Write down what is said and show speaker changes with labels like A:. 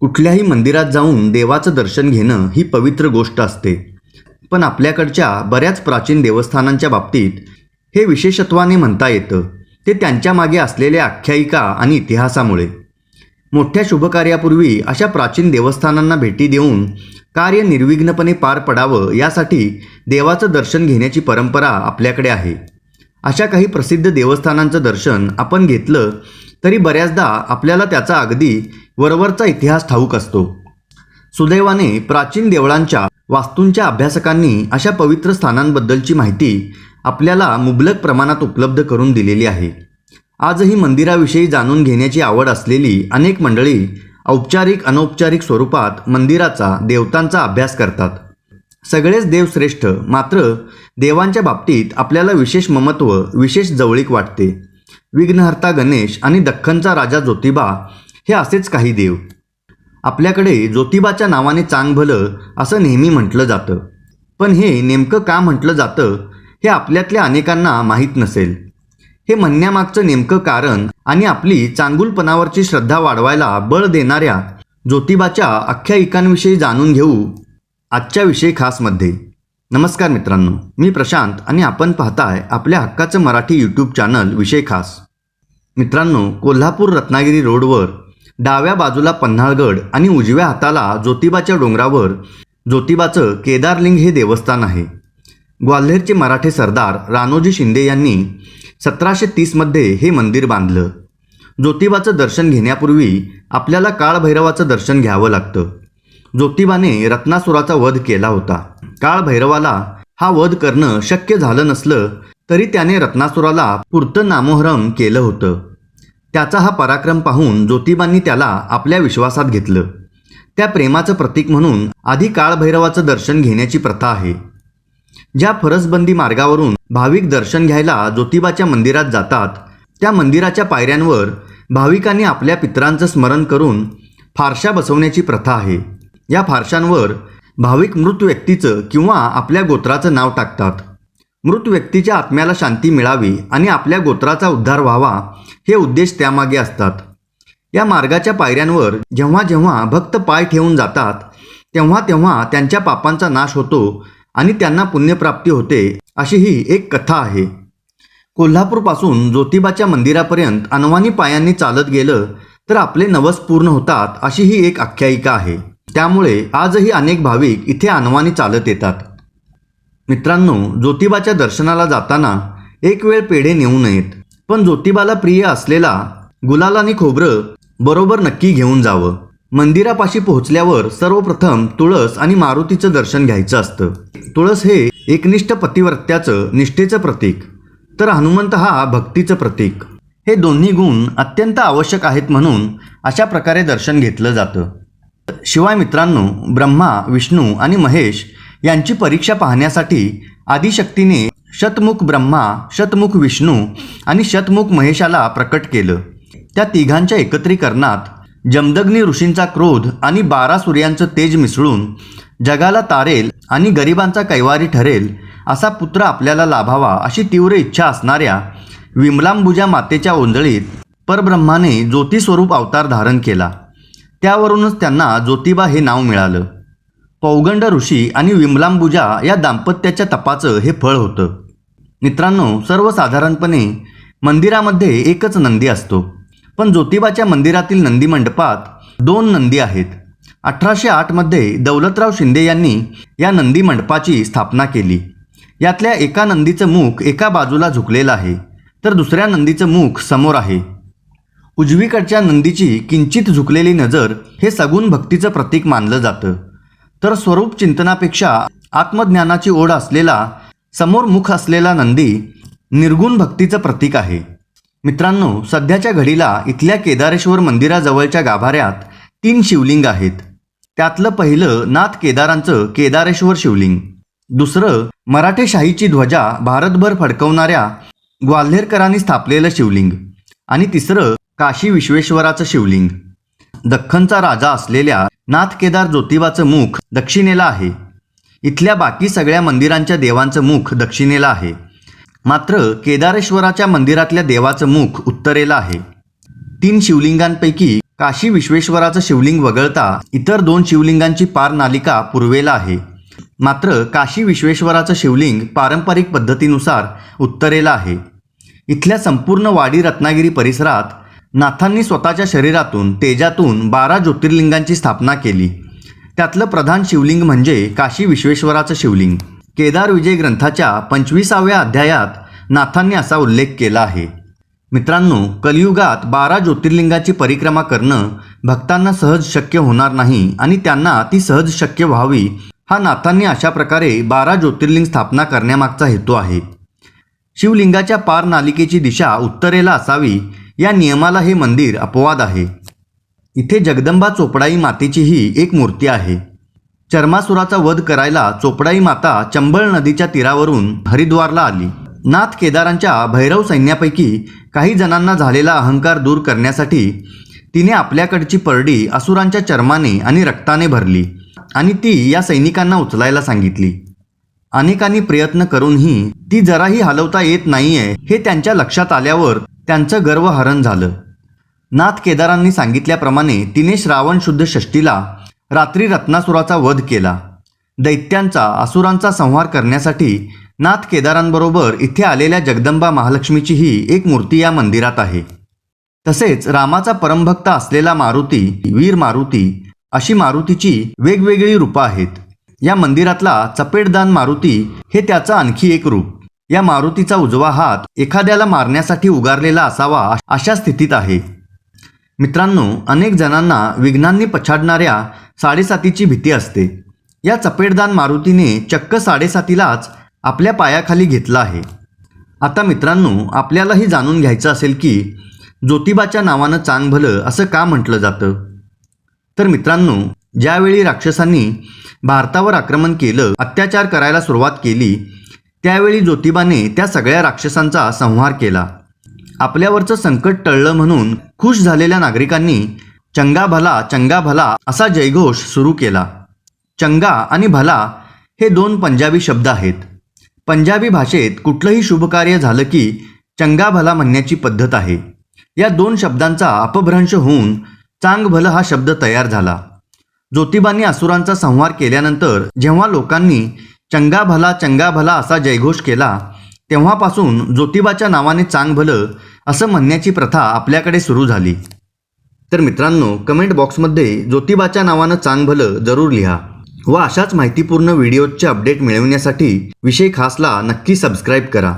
A: कुठल्याही मंदिरात जाऊन देवाचं दर्शन घेणं ही पवित्र गोष्ट असते. पण आपल्याकडच्या बऱ्याच प्राचीन देवस्थानांच्या बाबतीत हे विशेषत्वाने म्हणता येतं. ते त्यांच्या मागे असलेल्या आख्यायिका आणि इतिहासामुळे. मोठ्या शुभकार्यापूर्वी अशा प्राचीन देवस्थानांना भेटी देऊन कार्य निर्विघ्नपणे पार पडावं यासाठी देवाचं दर्शन घेण्याची परंपरा आपल्याकडे आहे. अशा काही प्रसिद्ध देवस्थानांचं दर्शन आपण घेतलं तरी बऱ्याचदा आपल्याला त्याचा अगदी वरवरचा इतिहास ठाऊक असतो. सुदैवाने प्राचीन देवळांच्या वास्तूंच्या अभ्यासकांनी अशा पवित्र स्थानांबद्दलची माहिती आपल्याला मुबलक प्रमाणात उपलब्ध करून दिलेली आहे. आजही मंदिराविषयी जाणून घेण्याची आवड असलेली अनेक मंडळी औपचारिक अनौपचारिक स्वरूपात मंदिराचा देवतांचा अभ्यास करतात. सगळेच देव श्रेष्ठ मात्र देवांच्या बाबतीत आपल्याला विशेष ममत्व विशेष जवळीक वाटते. विघ्नहर्ता गणेश आणि दख्खनचा राजा ज्योतिबा हे असेच काही देव. आपल्याकडे ज्योतिबाच्या नावाने चांग भलं असं नेहमी म्हटलं जातं. पण हे नेमकं का म्हटलं जातं हे आपल्यातल्या अनेकांना माहीत नसेल. हे म्हणण्यामागचं नेमकं कारण आणि आपली चांगुलपणावरची श्रद्धा वाढवायला बळ देणाऱ्या ज्योतिबाच्या आख्यायिकांविषयी जाणून घेऊ आजच्या विषय खासमध्ये. नमस्कार मित्रांनो मी प्रशांत आणि आपण पाहताय आपल्या हक्काचं मराठी यूट्यूब चॅनल विषय खास. मित्रांनो कोल्हापूर रत्नागिरी रोडवर डाव्या बाजूला पन्हाळगड आणि उजव्या हाताला ज्योतिबाच्या डोंगरावर ज्योतिबाचं केदारलिंग हे देवस्थान आहे. ग्वाल्हेरचे मराठे सरदार रानोजी शिंदे यांनी सतराशे तीसमध्ये हे मंदिर बांधलं. ज्योतिबाचं दर्शन घेण्यापूर्वी आपल्याला काळभैरवाचं दर्शन घ्यावं लागतं. ज्योतिबाने रत्नासुराचा वध केला होता. काळभैरवाला हा वध करणं शक्य झालं नसलं तरी त्याने रत्नासुराला पुरतं नामोहरम केलं होतं. त्याचा हा पराक्रम पाहून ज्योतिबांनी त्याला आपल्या विश्वासात घेतलं. त्या प्रेमाचं प्रतीक म्हणून आधी काळभैरवाचं दर्शन घेण्याची प्रथा आहे. ज्या फरसबंदी मार्गावरून भाविक दर्शन घ्यायला ज्योतिबाच्या मंदिरात जातात त्या मंदिराच्या पायऱ्यांवर भाविकांनी आपल्या पितरांचं स्मरण करून फारशा बसवण्याची प्रथा आहे. या फारशांवर भाविक मृत व्यक्तीचं किंवा आपल्या गोत्राचं नाव टाकतात. मृत व्यक्तीच्या आत्म्याला शांती मिळावी आणि आपल्या गोत्राचा उद्धार व्हावा हे उद्देश त्यामागे असतात. या मार्गाच्या पायऱ्यांवर जेव्हा जेव्हा भक्त पाय ठेवून जातात तेव्हा तेव्हा त्यांच्या पापांचा नाश होतो आणि त्यांना पुण्यप्राप्ती होते अशी ही एक कथा आहे. कोल्हापूरपासून ज्योतिबाच्या मंदिरापर्यंत अनवानी पायांनी चालत गेलं तर आपले नवस पूर्ण होतात अशी ही एक आख्यायिका आहे. त्यामुळे आजही अनेक भाविक इथे अनवाणी चालत येतात. मित्रांनो ज्योतिबाच्या दर्शनाला जाताना एक वेळ पेढे नेऊ नयेत. पण ज्योतिबाला प्रिय असलेला गुलाल आणि खोबरं बरोबर नक्की घेऊन जावं. मंदिरापाशी पोहोचल्यावर सर्वप्रथम तुळस आणि मारुतीचं दर्शन घ्यायचं असतं. तुळस हे एकनिष्ठ पतिव्रत्याचं निष्ठेचं प्रतीक. तर हनुमंत हा भक्तीचं प्रतीक. हे दोन्ही गुण अत्यंत आवश्यक आहेत म्हणून अशा प्रकारे दर्शन घेतलं जातं. शिवाय मित्रांनो ब्रह्मा विष्णू आणि महेश यांची परीक्षा पाहण्यासाठी आदिशक्तीने शतमुख ब्रह्मा शतमुख विष्णू आणि शतमुख महेशाला प्रकट केलं. त्या तिघांच्या एकत्रीकरणात जमदग्नी ऋषींचा क्रोध आणि बारा सूर्यांचं तेज मिसळून जगाला तारेल आणि गरिबांचा कैवारी ठरेल असा पुत्र आपल्याला लाभावा अशी तीव्र इच्छा असणाऱ्या विमलांबुजा मातेच्या ओंजळीत परब्रह्माने ज्योतिस्वरूप अवतार धारण केला. त्यावरूनच त्यांना ज्योतिबा हे नाव मिळालं. पौगंड ऋषी आणि विमलांबुजा या दाम्पत्याच्या तपाचं हे फळ होतं. मित्रांनो सर्वसाधारणपणे मंदिरामध्ये एकच नंदी असतो. पण ज्योतिबाच्या मंदिरातील नंदी मंडपात दोन नंदी आहेत. अठराशे आठमध्ये दौलतराव शिंदे यांनी या नंदी मंडपाची स्थापना केली. यातल्या एका नंदीचं मुख एका बाजूला झुकलेलं आहे तर दुसऱ्या नंदीचं मुख समोर आहे. उजवीकडच्या नंदीची किंचित झुकलेली नजर हे सगुण भक्तीचं प्रतीक मानलं जातं. तर स्वरूप चिंतनापेक्षा आत्मज्ञानाची ओढ असलेला समोर मुख असलेला नंदी निर्गुण भक्तीचं प्रतीक आहे. मित्रांनो सध्याच्या घडीला इथल्या केदारेश्वर मंदिराजवळच्या गाभाऱ्यात तीन शिवलिंग आहेत. त्यातलं पहिलं नाथ केदारांचं केदारेश्वर शिवलिंग. दुसरं मराठेशाहीची ध्वजा भारतभर फडकवणाऱ्या ग्वाल्हेरकरांनी स्थापलेलं शिवलिंग. आणि तिसरं काशी विश्वेश्वराचं शिवलिंग. दख्खनचा राजा असलेल्या नाथ केदार ज्योतिबाचं मुख दक्षिणेला आहे. इथल्या बाकी सगळ्या मंदिरांच्या देवांचं मुख दक्षिणेला आहे. मात्र केदारेश्वराच्या मंदिरातल्या देवाचं मुख उत्तरेला आहे. तीन शिवलिंगांपैकी काशी विश्वेश्वराचं शिवलिंग वगळता इतर दोन शिवलिंगांची पार नालिका पूर्वेला आहे. मात्र काशी विश्वेश्वराचं शिवलिंग पारंपरिक पद्धतीनुसार उत्तरेला आहे. इथल्या संपूर्ण वाडी रत्नागिरी परिसरात नाथांनी स्वतःच्या शरीरातून तेजातून बारा ज्योतिर्लिंगांची स्थापना केली. त्यातलं प्रधान शिवलिंग म्हणजे काशी विश्वेश्वराचं शिवलिंग. केदार विजय ग्रंथाच्या पंचवीसाव्या अध्यायात नाथांनी असा उल्लेख केला आहे. मित्रांनो कलियुगात बारा ज्योतिर्लिंगाची परिक्रमा करणं भक्तांना सहज शक्य होणार नाही आणि त्यांना ती सहज शक्य व्हावी हा नाथांनी अशा प्रकारे बारा ज्योतिर्लिंग स्थापना करण्यामागचा हेतू आहे. शिवलिंगाच्या पार नालिकेची दिशा उत्तरेला असावी या नियमाला हे मंदिर अपवाद आहे. इथे जगदंबा चोपडाई मातेचीही एक मूर्ती आहे. चर्मासुराचा वध करायला चोपडाई माता चंबळ नदीच्या तीरावरून हरिद्वारला आली. नाथ केदारांच्या भैरव सैन्यापैकी काही जणांना झालेला अहंकार दूर करण्यासाठी तिने आपल्याकडची परडी असुरांच्या चर्माने आणि रक्ताने भरली आणि ती या सैनिकांना उचलायला सांगितली. अनेकांनी प्रयत्न करूनही ती जराही हलवता येत नाहीये हे त्यांच्या लक्षात आल्यावर त्यांचं गर्वहरण झालं. नाथ केदारांनी सांगितल्याप्रमाणे तिने श्रावण शुद्ध षष्टीला रात्री रत्नासुराचा वध केला. दैत्यांचा असुरांचा संहार करण्यासाठी नाथ केदारांबरोबर इथे आलेल्या जगदंबा महालक्ष्मीचीही एक मूर्ती या मंदिरात आहे. तसेच रामाचा परमभक्त असलेला मारुती वीर मारुती अशी मारुतीची वेगवेगळी रूपं आहेत. या मंदिरातला चपेटदान मारुती हे त्याचं आणखी एक रूप. या मारुतीचा उजवा हात एखाद्याला मारण्यासाठी उगारलेला असावा अशा स्थितीत आहे. मित्रांनो अनेक जणांना विघ्नांनी पछाडणाऱ्या साडेसातीची भीती असते. या चपेटदान मारुतीने चक्क साडेसातीलाच आपल्या पायाखाली घेतला आहे. आता मित्रांनो आपल्यालाही जाणून घ्यायचं असेल की ज्योतिबाच्या नावानं चांग भलं असं का म्हटलं जातं? तर मित्रांनो ज्यावेळी राक्षसांनी भारतावर आक्रमण केलं अत्याचार करायला सुरुवात केली त्यावेळी ज्योतिबाने त्या सगळ्या राक्षसांचा संहार केला. आपल्यावरचं संकट टळलं म्हणून खुश झालेल्या नागरिकांनी चंगा भला चंगा भला असा जयघोष सुरू केला. चंगा आणि भला हे दोन पंजाबी शब्द आहेत. पंजाबी भाषेत कुठलंही शुभकार्य झालं की चंगा भला म्हणण्याची पद्धत आहे. या दोन शब्दांचा अपभ्रंश होऊन चांग भलं हा शब्द तयार झाला. ज्योतिबांनी असुरांचा संहार केल्यानंतर जेव्हा लोकांनी चंगा भला चंगा भला असा जयघोष केला तेव्हापासून ज्योतिबाच्या नावाने चांग भलं असं म्हणण्याची प्रथा आपल्याकडे सुरू झाली. तर मित्रांनो कमेंट बॉक्समध्ये ज्योतिबाच्या नावानं चांग भलं जरूर लिहा व अशाच माहितीपूर्ण व्हिडिओजचे अपडेट मिळवण्यासाठी विषय खासला नक्की सबस्क्राईब करा.